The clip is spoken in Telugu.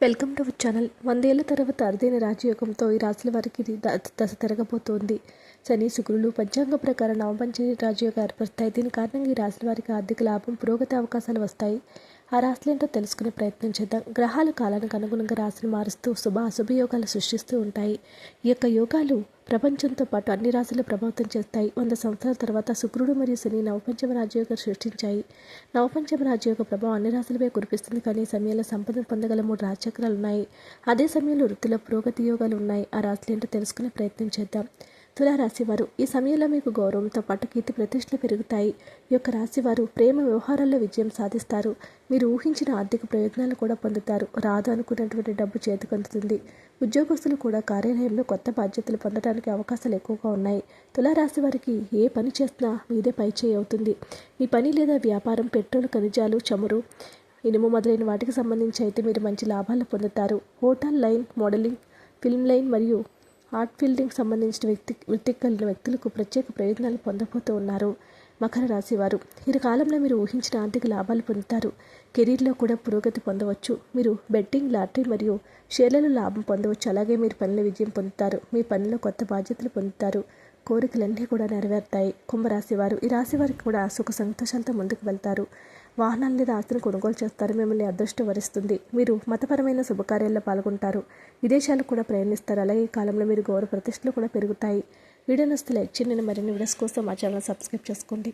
Welcome to our channel. వందేళ్ళ తర్వాత అరుదైన రాజయోగంతో ఈ రాశుల వారికి ఇది దశ తిరగబోతోంది. శని శుక్రులు పంచాంగ ప్రకారం నవపంచ రాజయోగం ఏర్పడతాయి. దీని కారణంగా ఈ రాశుల వారికి ఆర్థిక లాభం పురోగతి అవకాశాలు వస్తాయి. ఆ రాశులేంటో తెలుసుకునే ప్రయత్నం చేద్దాం. గ్రహాలు కాలానికి అనుగుణంగా రాశిని మారుస్తూ శుభ అశుభ యోగాలు సృష్టిస్తూ ఉంటాయి. ఈ యొక్క యోగాలు ప్రపంచంతో పాటు అన్ని రాశులు ప్రభావితం చేస్తాయి. వంద సంవత్సరాల తర్వాత శుక్రుడు మరియు శని నవపంచమ రాజయోగం సృష్టించాయి. నవపంచమ రాజయోగ ప్రభావం అన్ని రాశులపై కురిపిస్తుంది. కానీ ఈ సమయంలో సంపద పొందగల మూడు రాజచక్రాలు ఉన్నాయి. అదే సమయంలో వృత్తిలో పురోగతి యోగాలు ఉన్నాయి. ఆ రాశులు ఏంటో తెలుసుకునే ప్రయత్నం చేద్దాం. తులారాశివారు. ఈ సమయంలో మీకు గౌరవంతో పాటు కీర్తి ప్రతిష్టలు పెరుగుతాయి. ఈ యొక్క రాశి వారు ప్రేమ వ్యవహారాల్లో విజయం సాధిస్తారు. మీరు ఊహించిన ఆర్థిక ప్రయోజనాలు కూడా పొందుతారు. రాదు అనుకున్నటువంటి డబ్బు చేతికి అందుతుంది. ఉద్యోగస్తులు కూడా కార్యాలయంలో కొత్త బాధ్యతలు పొందడానికి అవకాశాలు ఎక్కువగా ఉన్నాయి. తులారాశి వారికి ఏ పని చేసినా మీదే పై చేయి అవుతుంది. మీ పని లేదా వ్యాపారం పెట్రోల్ ఖనిజాలు చమురు ఇనుము మొదలైన వాటికి సంబంధించి అయితే మీరు మంచి లాభాలు పొందుతారు. Hotel line modelling film line మరియు ఆర్ట్ ఫీల్డింగ్ సంబంధించిన వ్యక్తి వృత్తికి కలిగిన వ్యక్తులకు ప్రత్యేక ప్రయోజనాలు పొందబోతూ ఉన్నారు. మకర రాశివారు వీరి ఈ కాలంలో మీరు ఊహించిన ఆర్థిక లాభాలు పొందుతారు. కెరీర్లో కూడా పురోగతి పొందవచ్చు. మీరు బెట్టింగ్ లాటరీ మరియు షేర్లలో లాభం పొందవచ్చు. అలాగే మీరు పనిలో విజయం పొందుతారు. మీ పనిలో కొత్త బాధ్యతలు పొందుతారు. కోరికలన్నీ కూడా నెరవేరుతాయి. కుంభరాశి వారు ఈ రాశి వారికి కూడా సుఖ సంతోషాలతో ముందుకు వెళ్తారు. వాహనాల మీద ఆస్తిని కొనుగోలు చేస్తారు. మిమ్మల్ని అదృష్టం వరిస్తుంది. మీరు మతపరమైన శుభకార్యాల్లో పాల్గొంటారు. విదేశాలకు కూడా ప్రయాణిస్తారు. అలాగే ఈ కాలంలో మీరు గౌరవ ప్రతిష్టలు కూడా పెరుగుతాయి. వీడియో నస్తే లైక్ చేయండి. మరిన్ని వీడియోస్ కోసం మా ఛానల్ సబ్స్క్రైబ్ చేసుకోండి.